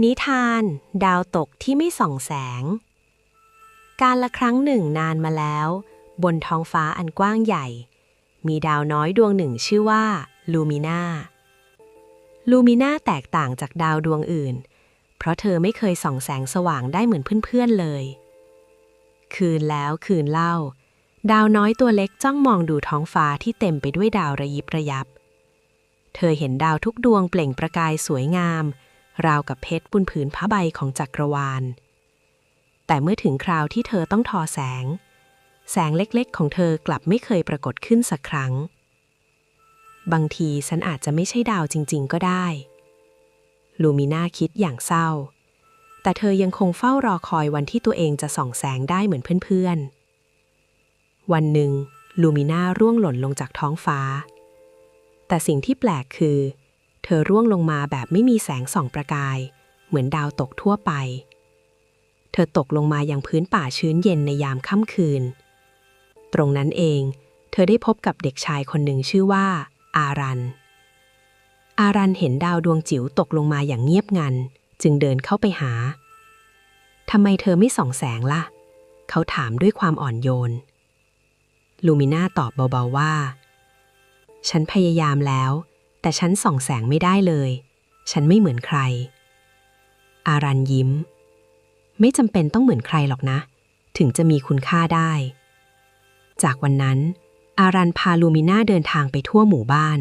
นิทาน ดาวตกที่ไม่ส่องแสง การละครั้งหนึ่งนานมาแล้ว บนท้องฟ้าอันกว้างใหญ่ มีดาวน้อยดวงหนึ่งชื่อว่าลูมิน่าลูมิน่าแตกต่างจากดาวดวงอื่น เพราะเธอไม่เคยส่องแสงสว่างได้เหมือนเพื่อนๆเลย คืนแล้วคืนเล่า ดาวน้อยตัวเล็กจ้องมองดูท้องฟ้าที่เต็มไปด้วยดาวระยิบระยับ เธอเห็นดาวทุกดวงเปล่งประกายสวยงาม ราวกับเพชรบนผืนผ้าใบของจักรวาล แต่เมื่อถึงคราวที่เธอต้องทอแสง แสงเล็กๆ ของเธอกลับไม่เคยปรากฏขึ้นสักครั้ง บางทีฉันอาจจะไม่ใช่ดาวจริง ๆ ก็ได้ ลูมิน่าคิดอย่างเศร้า แต่เธอยังคงเฝ้ารอคอยวันที่ตัวเองจะส่องแสงได้เหมือนเพื่อนๆ วันหนึ่งลูมิน่าร่วงหล่นลงจากท้องฟ้า แต่สิ่งที่แปลกคือเเธอร่วงลงมาแบบไม่มีแสงส่องประกาย เหมือนดาวตกทั่วไป เธอตกลงมายังพื้นป่าชื้นเย็นในยามค่ำคืน ตรงนั้นเอง เธอได้พบกับเด็กชายคนหนึ่งชื่อว่า อารัน อารันเห็นดาวดวงจิ๋วตกลงมาอย่างเงียบงัน จึงเดินเข้าไปหาทำไมเธอไม่ส่องแสงล่ะ เขาถามด้วยความอ่อนโยน ลูมิน่าตอบเบาๆว่า ฉันพยายามแล้ว แต่ฉันส่องแสงไม่ได้เลย ฉันไม่เหมือนใคร อารันยิ้ม ไม่จำเป็นต้องเหมือนใครหรอกนะ ถึงจะมีคุณค่าได้ จากวันนั้น อารันพาลูมิน่าเดินทางไปทั่วหมู่บ้าน